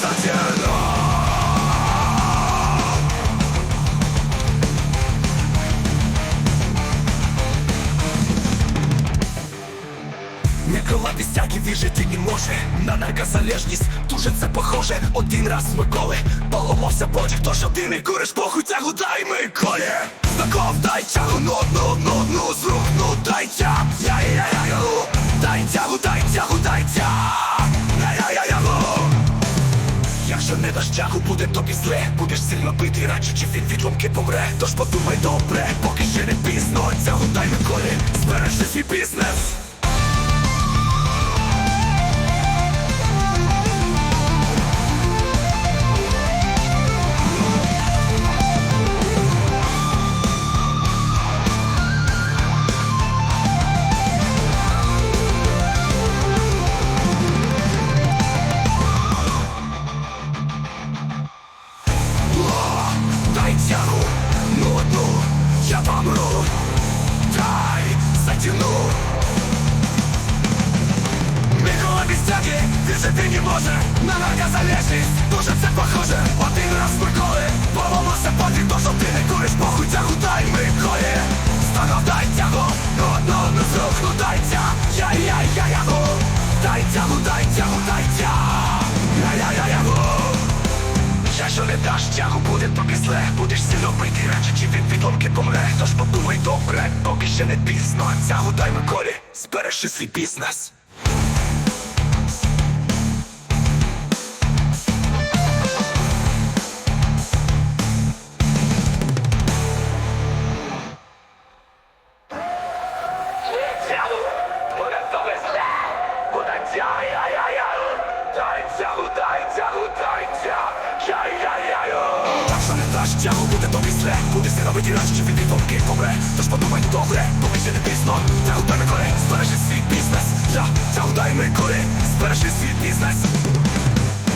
затяну Микола Вістяки вижити не може. На наркозалежність дуже похоже. Один раз Миколи Поламався потяг, тож один і куриш похуй тягу дай Миколі. Знаков дай тягу, ну одну, одну з рук, ну дай тягу Дай тягу, дай тягу, дай тягу я я я я Якщо не даш чаху, буде тобі зле Будеш сильно бити радше, чи від ломки помре Тож подумай добре, поки ще не пізно ця гутай дай Миколі, збережи свій бізнес помру Дай затяну Микола без тяги, вижити не може На наркозалежність, дуже це похоже Один раз Миколи, повелося потік То, що ти не куриш, похуй тягу дай Миколі Станов дай тягу, ну одну, ну з рук, ну дай тягу Я, я, я, я, гу Дай тягу, дай тягу, дай тягу Я, я, я, я, гу Якщо не даш тягу, буде тобі зле. Будеш сильно бити радше, чи відломки помре Тож подумай добре, поки ще не пізно. Тягу дай Миколі, збережи свій бізнес. Тягу, буде тягу, буде тобі зле Буде сила радше, чи від відломки помре. Тож подумай добре, поки ще не пізно. Тягу дай кори, збережи свій бізнес. Я, тягу дай Миколі, збережи свій бізнес